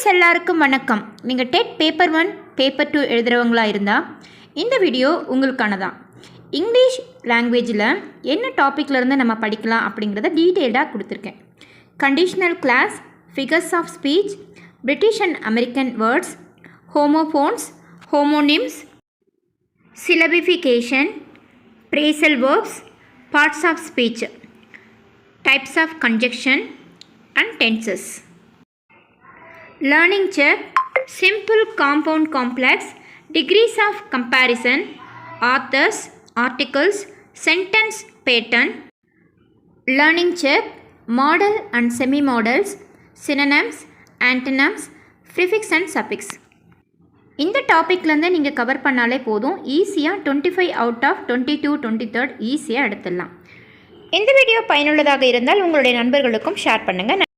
Students எல்லாருக்கும் வணக்கம். நீங்கள் TET paper one paper two எழுதுகிறவங்களா இருந்தால் இந்த வீடியோ உங்களுக்கானதான் இங்கிலீஷ் லாங்குவேஜில் என்ன டாப்பிக்ல இருந்து நம்ம படிக்கலாம் அப்படிங்கிறத டீட்டெயில்டாக கொடுத்துருக்கேன். Conditional clause figures of speech British and American words homophones homonyms syllabification phrasal verbs parts of speech types of conjunction and tenses Learning check simple compound complex degrees of comparison authors articles sentence pattern learning check model and semi models synonyms antonyms prefix and suffix இந்த டாப்பிக்லேருந்து நீங்கள் cover பண்ணாலே போதும் ஈஸியாக twenty five out of twenty to twenty third ஈஸியாக எடுத்துடலாம் இந்த video பயனுள்ளதாக இருந்தால் உங்களுடைய நண்பர்களுக்கும் ஷேர் பண்ணுங்கள்